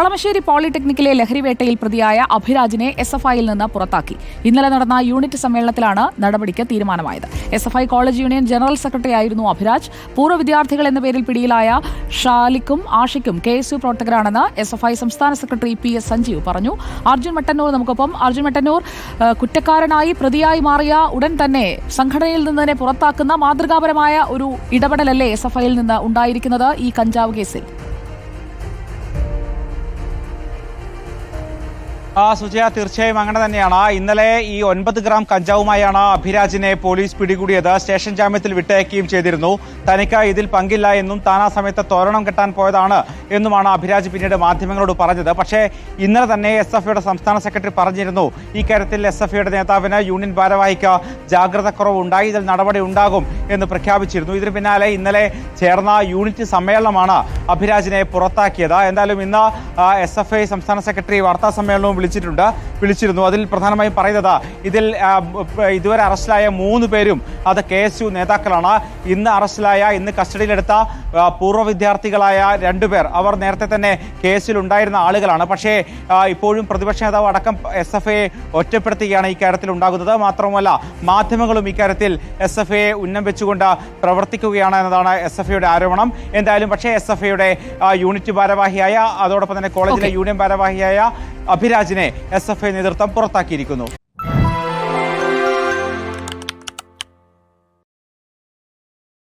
കളമശ്ശേരി പോളിടെക്നിക്കിലെ ലഹരിവേട്ടയിൽ പ്രതിയായ അഭിരാജിനെ S F ഐയിൽ നിന്ന് പുറത്താക്കി. ഇന്നലെ നടന്ന യൂണിറ്റ് സമ്മേളനത്തിലാണ് നടപടിക്ക് തീരുമാനമായത്. S F I college union general secretary ആയിരുന്നു അഭിരാജ്. പൂർവ വിദ്യാർത്ഥികൾ എന്ന പേരിൽ പിടിയിലായ ഷാലിക്കും ആഷിക്കും കെ എസ് യു പ്രവർത്തകരാണെന്ന് എസ് എഫ് ഐ സംസ്ഥാന സെക്രട്ടറി പി എസ് സഞ്ജീവ് പറഞ്ഞു. അർജുൻ മട്ടന്നൂർ നമുക്കൊപ്പം. അർജുൻ മട്ടന്നൂർ കുറ്റക്കാരനായി പ്രതിയായി മാറിയ ഉടൻ തന്നെ സംഘടനയിൽ നിന്ന് തന്നെ പുറത്താക്കുന്ന മാതൃകാപരമായ ഒരു ഇടപെടലല്ലേ എസ് എഫ് ഐയിൽ നിന്ന് ഉണ്ടായിരിക്കുന്നത് ഈ കഞ്ചാവ് കേസിൽ? സുജയ തീർച്ചയായും അങ്ങനെ തന്നെയാണ്. ഇന്നലെ ഈ ഒൻപത് ഗ്രാം കഞ്ചാവുമായാണ് അഭിരാജിനെ പോലീസ് പിടികൂടിയത്. സ്റ്റേഷൻ ജാമ്യത്തിൽ വിട്ടയക്കുകയും ചെയ്തിരുന്നു. തനിക്ക് ഇതിൽ പങ്കില്ല എന്നും താൻ ആ സമയത്ത് തോരണം കെട്ടാൻ പോയതാണ് എന്നുമാണ് അഭിരാജ് പിന്നീട് മാധ്യമങ്ങളോട് പറഞ്ഞത്. പക്ഷേ ഇന്നലെ തന്നെ എസ് എഫ് ഐയുടെ സംസ്ഥാന സെക്രട്ടറി പറഞ്ഞിരുന്നു ഈ കാര്യത്തിൽ എസ് എഫ് ഐയുടെ നേതാവിന് യൂണിയൻ ഭാരവാഹിക്ക് ജാഗ്രത കുറവ് ഉണ്ടായി ഇതിൽ നടപടി ഉണ്ടാകും എന്ന് പ്രഖ്യാപിച്ചിരുന്നു. ഇതിന് പിന്നാലെ ഇന്നലെ ചേർന്ന യൂണിറ്റ് സമ്മേളനമാണ് അഭിരാജിനെ പുറത്താക്കിയത്. എന്തായാലും ഇന്ന് എസ് എഫ് ഐ സംസ്ഥാന സെക്രട്ടറി വാർത്താ സമ്മേളനവും വിളിച്ചിട്ടുണ്ട് വിളിച്ചിരുന്നു. അതിൽ പ്രധാനമായും പറയുന്നത് ഇതിൽ ഇതുവരെ അറസ്റ്റിലായ മൂന്ന് പേരും അത് കെ എസ് യു നേതാക്കളാണ്. ഇന്ന് അറസ്റ്റിലായ ഇന്ന് കസ്റ്റഡിയിലെടുത്ത പൂർവ വിദ്യാർത്ഥികളായ രണ്ടുപേർ അവർ നേരത്തെ തന്നെ കേസിൽ ഉണ്ടായിരുന്ന ആളുകളാണ്. പക്ഷേ ഇപ്പോഴും പ്രതിപക്ഷ നേതാവ് അടക്കം എസ് എഫ് ഐയെ ഒറ്റപ്പെടുത്തുകയാണ് ഇക്കാര്യത്തിൽ ഉണ്ടാകുന്നത്. മാത്രമല്ല മാധ്യമങ്ങളും ഇക്കാര്യത്തിൽ എസ് എഫ് ഐയെ ഉന്നം വെച്ചുകൊണ്ട് പ്രവർത്തിക്കുകയാണ് എന്നതാണ് എസ് എഫ് ഐയുടെ ആരോപണം. എന്തായാലും പക്ഷേ എസ് എഫ് ഐയുടെ യൂണിറ്റ് ഭാരവാഹിയായ അതോടൊപ്പം തന്നെ കോളേജിലെ യൂണിയൻ ഭാരവാഹിയായ അഭിരാജിനെ എസ് എഫ് ഐ നേതൃത്വം പുറത്താക്കിയിരിക്കുന്നു.